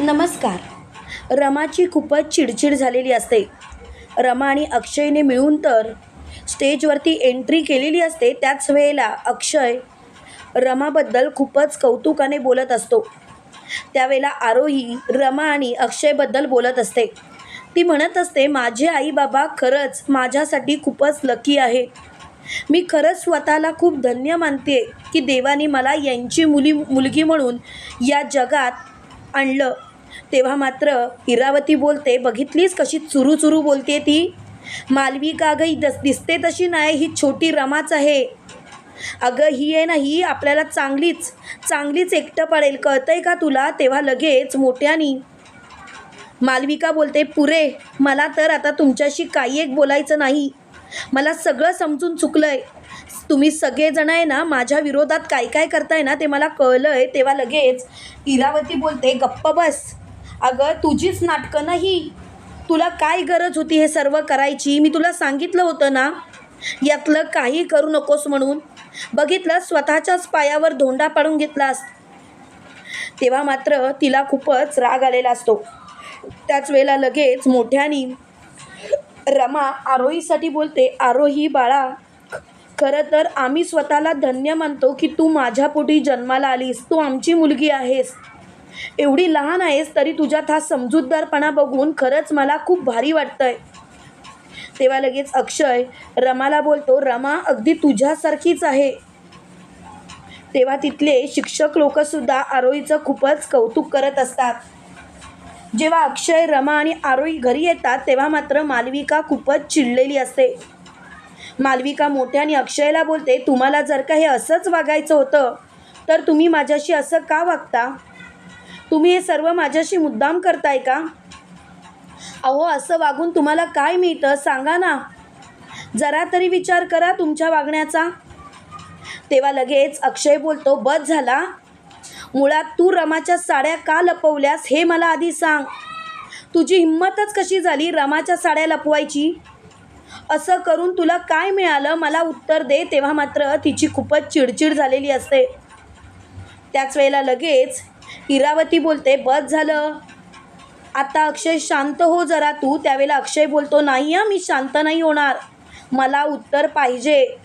नमस्कार. रमाची खूपच चिडचिड झालेली असते. रमा आणि अक्षयने मिळून तर स्टेजवरती एंट्री केलेली असते त्याच वेळेला अक्षय रमाबद्दल खूपच कौतुकाने बोलत असतो. त्यावेळेला आरोही रमा आणि अक्षयबद्दल बोलत असते. ती म्हणत असते माझे आई बाबा खरंच माझ्यासाठी खूपच लकी आहेत मी खरंच स्वतःला खूप धन्य मानते की देवाने मला यांची मुली मुलगी म्हणून या जगात आणलं. तेव्हा मात्र इरावती बोलते बघितलीस कशी चुरू चुरू बोलते ती? मालविका गई दस दिसते तशी नाही ही छोटी रमाच आहे. अगं ही आहे ना ही आपल्याला चांगलीच चांगलीच एकटं पडेल कळतंय का तुला? तेव्हा लगेच मोठ्यानी मालविका बोलते? पुरे मला तर आता तुमच्याशी काही एक बोलायचं नाही. मला सगळं समजून चुकलंय. तुम्ही सगळेजण आहे ना माझ्या विरोधात काय काय करताय ना ते मला कळलं आहे तेव्हा लगेच इरावती बोलते गप्प बस अगं तुझीच नाटकं नाही. तुला काय गरज होती हे सर्व करायची? मी तुला सांगितलं होतं ना? यातलं काही करू नकोस म्हणून. बघितलं स्वतःच्याच पायावर धोंडा पाडून घेतलास. तेव्हा मात्र तिला खूपच राग आलेला असतो. त्याच वेळेला लगेच मोठ्यानी रमा आरोहीसाठी बोलते. आरोही बाळा खरं तर आम्ही स्वतःला धन्य मानतो की तू माझ्या पोटी जन्माला आलीस. तू आमची मुलगी आहेस. एवढी लहान आहेस तरी तुझ्यात हा समजूतदारपणा बघून खरंच मला खूप भारी वाटतंय. तेव्हा लगेच अक्षय रमाला बोलतो रमा अगदी तुझ्यासारखीच आहे. तेव्हा तिथले शिक्षक लोकसुद्धा आरोहीचं खूपच कौतुक करत असतात. जेव्हा अक्षय रमा आणि आरोही घरी येतात तेव्हा मात्र मालविका खूपच चिडलेली असते. मालविका मोठ्याने अक्षयला बोलते तुम्हाला जर का हे असंच वागायचं होतं तर तुम्ही माझ्याशी असं का वागता? तुम्ही हे सर्व माझ्याशी मुद्दाम करताय का? अहो असं वागून तुम्हाला काय मिळतं? सांगा ना. जरा तरी विचार करा तुमच्या वागण्याचा. तेव्हा लगेच अक्षय बोलतो बस झाला. मुळात तू रमाच्या साड्या का लपवल्यास हे मला आधी सांग. तुझी हिंमतच कशी झाली रमाच्या साड्या लपवायची? असं करून तुला काय मिळालं? मला उत्तर दे. तेव्हा मात्र तिची खूपच चिडचिड झालेली असते. त्याच वेळेला लगेच इरावती बोलते बस झालं. आता अक्षय शांत हो जरा तू. त्यावेळेला अक्षय बोलतो नाही हां मी शांत नाही होणार. मला उत्तर पाहिजे.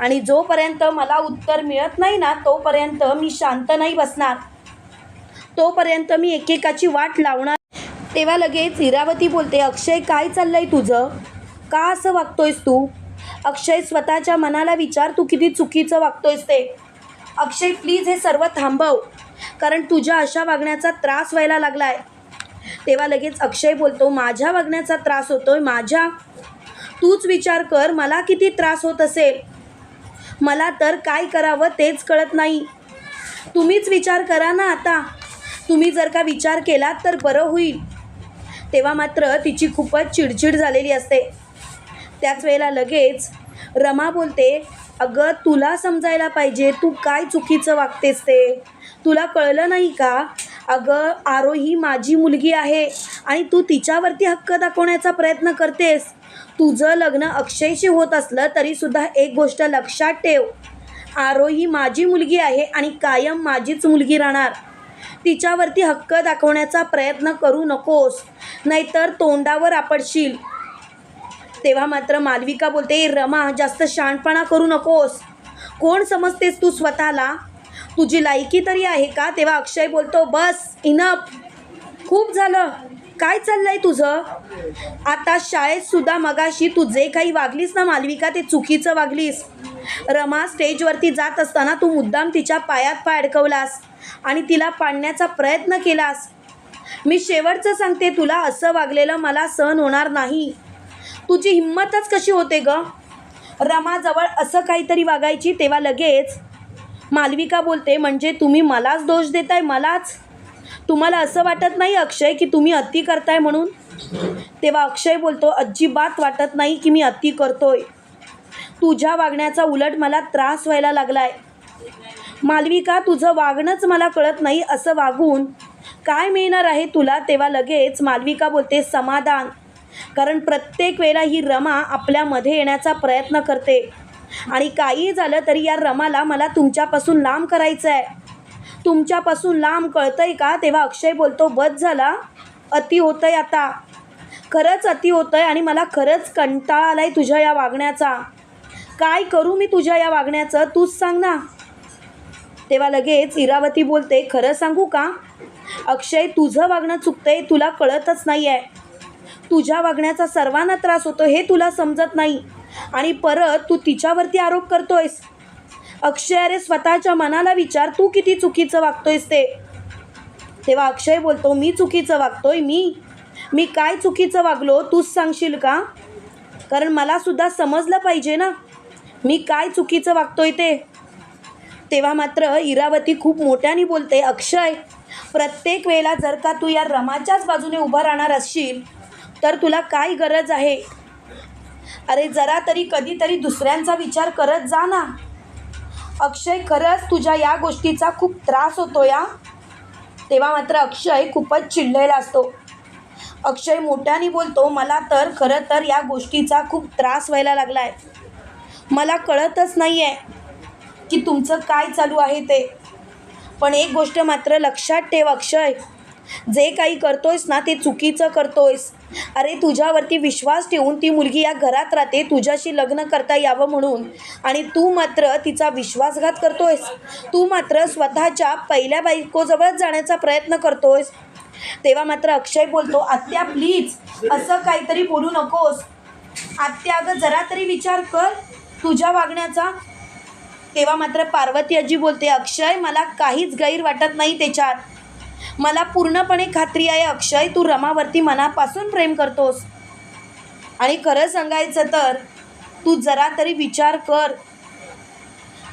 आणि जोपर्यंत मला उत्तर मिळत नाही ना तोपर्यंत मी शांत नाही बसणार. तोपर्यंत मी एकेकाची वाट लावणार. तेव्हा लगेच इरावती बोलते अक्षय काय चाललं आहे तुझं? का असं वागतोयस तू? अक्षय स्वतःच्या मनाला विचार तू किती चुकीचं वागतोयस ते. अक्षय प्लीज हे सर्व थांबव. कारण तुझ्या अशा वागण्याचा त्रास व्हायला लागला आहे तेव्हा लगेच अक्षय बोलतो माझ्या वागण्याचा त्रास होतोय माझ्या? तूच विचार कर मला किती त्रास होत असेल? मला तर काय करावं तेच कळत नाही. तुम्हीच विचार करा ना आता. तुम्ही जर का विचार केलात तर बरं होईल. तेव्हा मात्र तिची खूपच चिडचिड झालेली असते. त्याच वेळेला लगेच रमा बोलते अगं तुला समजायला पाहिजे. तू काय चुकीचं वागतेस ते? तुला कळलं नाही का? अगं आरो ही माझी मुलगी आहे आणि तू तिच्यावरती हक्क दाखवण्याचा प्रयत्न करतेस. तुझं लग्न अक्षयशी होत असलं तरीसुद्धा एक गोष्ट लक्षात ठेव. आरो ही माझी मुलगी आहे आणि कायम माझीच मुलगी राहणार. तिच्यावरती हक्क दाखवण्याचा प्रयत्न करू नकोस. नाहीतर तोंडावर आपडशील. तेव्हा मात्र मालविका बोलते रमा जास्त शहाणपणा करू नकोस. कोण समजतेस तू स्वतःला? तुझी लायकी तरी आहे का? तेव्हा अक्षय बोलतो बस इनप खूप झालं. काय चाललंय तुझं? आता शाळेत सुद्धा मगाशी तू जे काही वागलीस ना मालविका ते चुकीचं वागलीस. रमा स्टेजवरती जात असताना तू मुद्दाम तिच्या पायात पाय अडकवलास आणि तिला पाडण्याचा प्रयत्न केलास. मी शेवटचं सांगते तुला असं वागलेलं मला सहन होणार नाही. तुझी हिंमतच कशी होते ग? रमाजवळ असं काहीतरी वागायची तेव्हा लगेच मालविका बोलते म्हणजे तुम्ही मलाच दोष देताय मलाच? तुम्हाला असं वाटत नाही अक्षय की तुम्ही अति करताय म्हणून? तेव्हा अक्षय बोलतो अजिबात वाटत नाही की मी अति करतोय. तुझ्या वागण्याचा उलट मला त्रास व्हायला लागलाय. मालविका तुझं वागणंच मला कळत नाही असं वागून काय मिळणार आहे तुला? तेव्हा लगेच मालविका बोलते समाधान. कारण प्रत्येक वेळेला ही रमा आपल्यामध्ये येण्याचा प्रयत्न करते. आणि काही झालं तरी या रमाला मला तुमच्यापासून लांब करायचं आहे. तुमच्यापासून लांब कळतंय का? तेव्हा अक्षय बोलतो बस झाला. अति होतंय आता. खरंच अति होतंय आणि मला खरंच कंटाळा आलाय तुझ्या या वागण्याचा. काय करू मी तुझ्या या वागण्याचं? तूच सांग ना. तेव्हा लगेच इरावती बोलते खरं सांगू का? अक्षय तुझं वागणं चुकतंय तुला कळतच नाही आहे तुझ्या वागण्याचा सर्वांना त्रास होतो हे तुला समजत नाही. आणि परत तू तिच्यावरती आरोप करतोयस. अक्षय अरे स्वतःच्या मनाला विचार तू किती चुकीचं वागतोयस ते. तेव्हा अक्षय बोलतो मी चुकीचं वागतोय मी? मी काय चुकीचं वागलो तूच सांगशील का? कारण मला सुद्धा समजलं पाहिजे ना. मी काय चुकीचं वागतोय ते? तेव्हा मात्र इरावती खूप मोठ्याने बोलते अक्षय प्रत्येक वेळेला जर का तू या रमाच्याच बाजूने उभं राहणार असशील तर तुला काय गरज आहे? अरे जरा तरी कधीतरी दुसऱ्यांचा विचार करत जा ना. अक्षय खरंच तुझ्या या गोष्टीचा खूप त्रास होतो या? तेव्हा मात्र अक्षय खूपच चिडलेला असतो. अक्षय मोठ्याने बोलतो मला तर खरं तर या गोष्टीचा खूप त्रास व्हायला लागला आहे मला कळतच नाही आहे की तुमचं काय चालू आहे ते. पण एक गोष्ट मात्र लक्षात ठेव अक्षय. जे काही करतोयस ना ते चुकीचं करतोयस. अरे तुझ्यावरती विश्वास ठेवून ती मुलगी या घरात राहते तुझ्याशी लग्न करता यावं म्हणून. आणि तू मात्र तिचा विश्वासघात करतोयस. तू मात्र स्वतःच्या पहिल्या बायकोजवळच जाण्याचा प्रयत्न करतोयस. तेव्हा मात्र अक्षय बोलतो आत्या प्लीज असं काहीतरी बोलू नकोस. आत्या अगं जरा तरी विचार कर तुझ्या वागण्याचा. तेव्हा मात्र पार्वती आजी बोलते अक्षय मला काहीच गैर वाटत नाही त्याच्यात. मला पूर्णपणे खात्री आहे अक्षय तू रमावरती मनापासून प्रेम करतोस. आणि खरं सांगायचं तर तू जरा तरी विचार कर.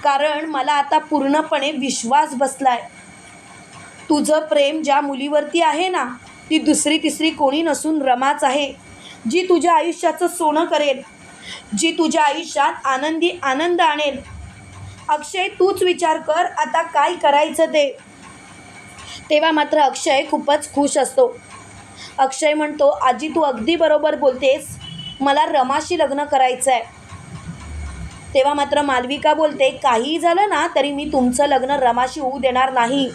कारण मला आता पूर्णपणे विश्वास बसलाय. तुझं प्रेम ज्या मुलीवरती आहे ना ती दुसरी तिसरी कोणी नसून रमाच आहे जी तुझ्या आयुष्याचं सोनं करेल जी तुझ्या आयुष्यात आनंदी आनंद आणेल. अक्षय तूच विचार कर आता काय करायचं ते? तेव्हा मात्र अक्षय खूपच खुश असतो. अक्षय म्हणतो आजी तू अगदी बरोबर बोलतेस. मला रमाशी लग्न करायचं आहे तेव्हा मात्र मालविका बोलते काहीही झालं ना तरी मी तुमचं लग्न रमाशी होऊ देणार नाही.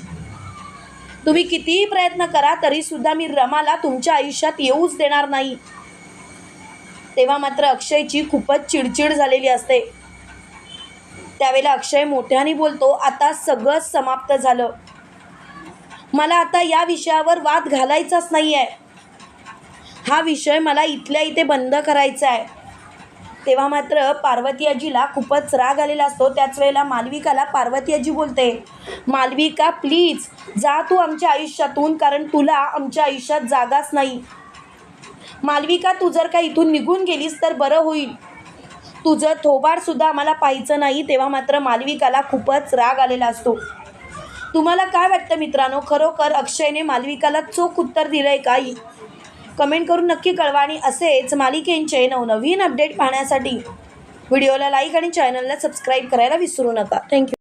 तुम्ही कितीही प्रयत्न करा तरीसुद्धा मी रमाला तुमच्या आयुष्यात येऊच देणार नाही. तेव्हा मात्र अक्षयची खूपच चिडचिड झालेली असते. त्यावेळेला अक्षय मोठ्याने बोलतो आता सगळंच समाप्त झालं. मला आता या विषयावर वाद घालायचाच नाही आहे हा विषय मला इथल्या इथे बंद करायचा आहे तेव्हा मात्र पार्वती आजीला खूपच राग आलेला असतो. त्याच वेळेला मालविकाला पार्वती आजी बोलते मालविका प्लीज जा तू आमच्या आयुष्यातून कारण तुला आमच्या आयुष्यात जागाच नाही. मालविका तू जर का इथून निघून गेलीस तर बरं होईल. तुझं थोबाडसुद्धा आम्हाला पाहायचं नाही. तेव्हा मात्र मालविकाला खूपच राग आलेला असतो. तुम्हाला काय वाटतं मित्रांनो? खरोखर अक्षयने मालविकाला चोख उत्तर दिलं आहे काही कमेंट करून नक्की कळवा आणि असेच मालिकेंचे नवनवीन अपडेट पाहण्यासाठी व्हिडिओला लाईक आणि चॅनलला सबस्क्राईब करायला विसरू नका. थँक्यू